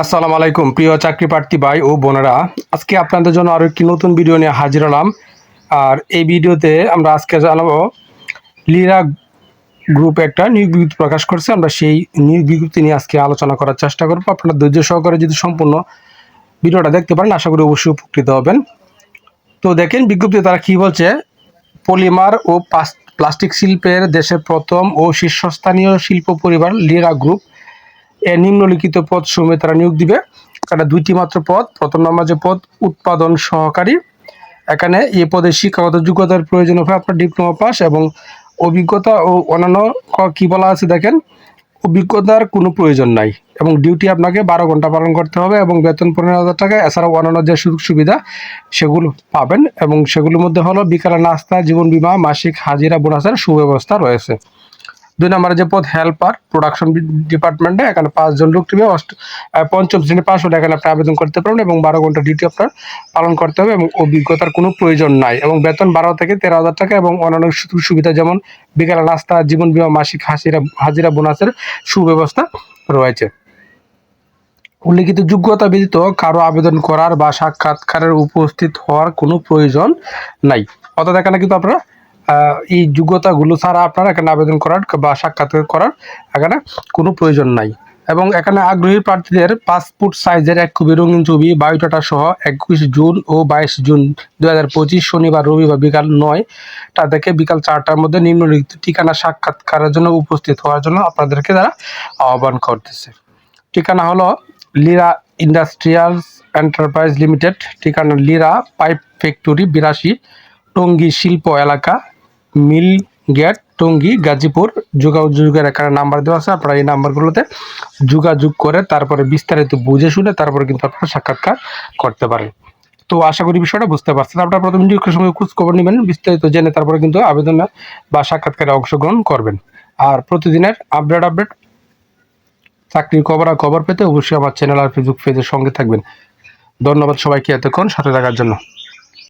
আসসালামু আলাইকুম, প্রিয় চাকরি প্রার্থী ভাই ও বোনেরা। আজকে আপনাদের জন্য আরও একটি নতুন ভিডিও নিয়ে হাজির হলাম। আর এই ভিডিওতে আমরা আজকে জানাব লিরা গ্রুপ একটা নিয়োগ বিজ্ঞপ্তি প্রকাশ করছে। আমরা সেই নিয়োগ বিজ্ঞপ্তি নিয়ে আজকে আলোচনা করার চেষ্টা করব। আপনারা ধৈর্য সহকারে যদি সম্পূর্ণ ভিডিওটা দেখতে পারেন, আশা করি অবশ্যই উপকৃত হবেন। তো দেখেন বিজ্ঞপ্তি তারা কি বলছে, পলিমার ও প্লাস্টিক শিল্পের দেশের প্রথম ও শীর্ষস্থানীয় শিল্প পরিবার লিরা গ্রুপ নিম্নলিখিত পদ সমূহে তারা নিয়োগ দিবে। এখানে দুইটি মাত্র পদ। প্রথম নম্বর যে পদ, উৎপাদন সহকারী। এখানে এ পদে শিক্ষাগত যোগ্যতার প্রয়োজন হবে আপনার ডিপ্লোমা পাস এবং অভিজ্ঞতা ও অন্যান্য কি বলা আছে দেখেন, অভিজ্ঞতার কোনো প্রয়োজন নাই এবং ডিউটি আপনাকে বারো ঘণ্টা পালন করতে হবে এবং বেতন পনেরো হাজার টাকা, এছাড়াও অন্যান্য যে সুযোগ সুবিধা সেগুলো পাবেন এবং সেগুলোর মধ্যে হলো বিকালে নাস্তা, জীবন বিমা, মাসিক হাজিরা, বোনাসের সুব্যবস্থা রয়েছে। দুই নম্বরে যে পদ হেল্পার প্রোডাকশন ডিপার্টমেন্টে এখানে পাঁচজন লোক আহ, পঞ্চম শ্রেণি পাস হলে এখানে আপনি আবেদন করতে পারবেন এবং বারো ঘণ্টা ডিউটি আপনার পালন করতে হবে এবং অভিজ্ঞতার কোনো প্রয়োজন নাই এবং বেতন বারো থেকে তেরো হাজার টাকা এবং অন্যান্য সুবিধা যেমন বিকালে নাস্তা জীবন বিমা মাসিক হাজিরা হাজিরা বোনাসের সুব্যবস্থা রয়েছে। উল্লিখিত যোগ্যতা ব্যতীত কারও আবেদন করার বা সাক্ষাৎকারের উপস্থিত হওয়ার কোনো প্রয়োজন নাই। অর্থাৎ এখানে কিন্তু আপনারা এই যোগ্যতাগুলো ছাড়া আপনারা এখানে আবেদন করার বা সাক্ষাৎকার করার এখানে কোনো প্রয়োজন নাই। এবং এখানে আগ্রহী প্রার্থীদের পাসপোর্ট সাইজের এক কপি রঙিন ছবি বায়োডাটা সহ একুশ জুন ও বাইশ জুন দু হাজার পঁচিশ শনিবার, রবিবার বিকাল নয়টা থেকে বিকাল চারটার মধ্যে নিম্নলিখিত ঠিকানা সাক্ষাৎকারের জন্য উপস্থিত হওয়ার জন্য আপনাদেরকে তারা আহ্বান করতেছে। ঠিকানা হলো লিরা ইন্ডাস্ট্রিয়ালস এন্টারপ্রাইজ লিমিটেড, ঠিকানা লিরা পাইপ ফ্যাক্টরি, বিরাশি, টঙ্গী শিল্প এলাকা মিল গেট, টঙ্গী, গাজীপুর যোগাযোগের এখানে নাম্বার দেওয়া আছে। আপনারা এই নাম্বারগুলোতে যোগাযোগ করে তারপরে বিস্তারিত বুঝে শুনে তারপরে কিন্তু আপনারা সাক্ষাৎকার করতে পারেন। তো আশা করি বিষয়টা বুঝতে পারছেন। আপনারা প্রথম সময় খোঁজ খবর নেবেন, বিস্তারিত জেনে তারপরে কিন্তু আবেদনে বা সাক্ষাৎকারে অংশগ্রহণ করবেন। আর প্রতিদিনের আপডেট আপডেট চাকরির খবর আর খবর পেতে অবশ্যই আমার চ্যানেল আর ফেসবুক পেজের সঙ্গে থাকবেন। ধন্যবাদ সবাইকে এতক্ষণ, সাথে থাকার জন্য।